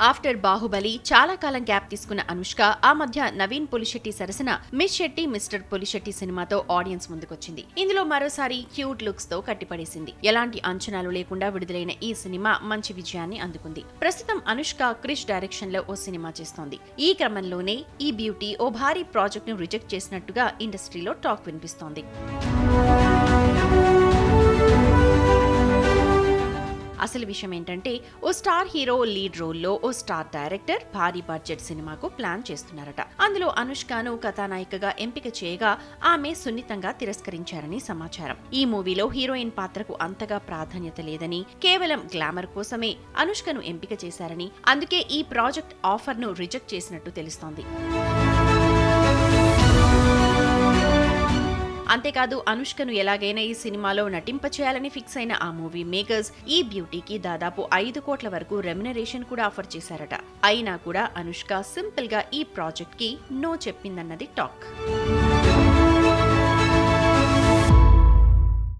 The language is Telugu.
ఆఫ్టర్ బాహుబలి చాలా కాలం గ్యాప్ తీసుకున్న అనుష్క ఆ మధ్య నవీన్ పులిశెట్టి సరసన మిస్ శెట్టి మిస్టర్ పులిశెట్టి సినిమాతో ఆడియన్స్ ముందుకొచ్చింది. ఇందులో మరోసారి క్యూట్ లుక్స్తో కట్టిపడేసింది. ఎలాంటి అంచనాలు లేకుండా విడుదలైన ఈ సినిమా మంచి విజయాన్ని అందుకుంది. ప్రస్తుతం అనుష్క క్రిష్ డైరెక్షన్లో ఓ సినిమా చేస్తోంది. ఈ క్రమంలోనే ఈ బ్యూటీ ఓ భారీ ప్రాజెక్ట్ను రిజెక్ట్ చేసినట్టుగా ఇండస్ట్రీలో టాక్ వినిపిస్తోంది. అసలు విషయం ఏంటంటే ఓ స్టార్ హీరో లీడ్ రోల్లో ఓ స్టార్ డైరెక్టర్ భారీ బడ్జెట్ సినిమాకు ప్లాన్ చేస్తున్నారట. అందులో అనుష్కను కథానాయికగా ఎంపిక చేయగా ఆమె సున్నితంగా తిరస్కరించారని సమాచారం. ఈ మూవీలో హీరోయిన్ పాత్రకు అంతగా ప్రాధాన్యత లేదని కేవలం గ్లామర్ కోసమే అనుష్కను ఎంపిక చేశారని అందుకే ఈ ప్రాజెక్ట్ ఆఫర్ను రిజెక్ట్ చేసినట్టు తెలుస్తోంది. అంతేకాదు అనుష్కను ఎలాగైనా ఈ సినిమాలో నటింప చేయాలని ఫిక్స్ అయిన ఆ మూవీ మేకర్స్ ఈ బ్యూటీకి దాదాపు ఐదు కోట్ల వరకు రెమ్యునరేషన్ కూడా ఆఫర్ చేశారట. అయినా కూడా అనుష్క సింపుల్గా ఈ ప్రాజెక్ట్కి నో చెప్పిందన్నది టాక్.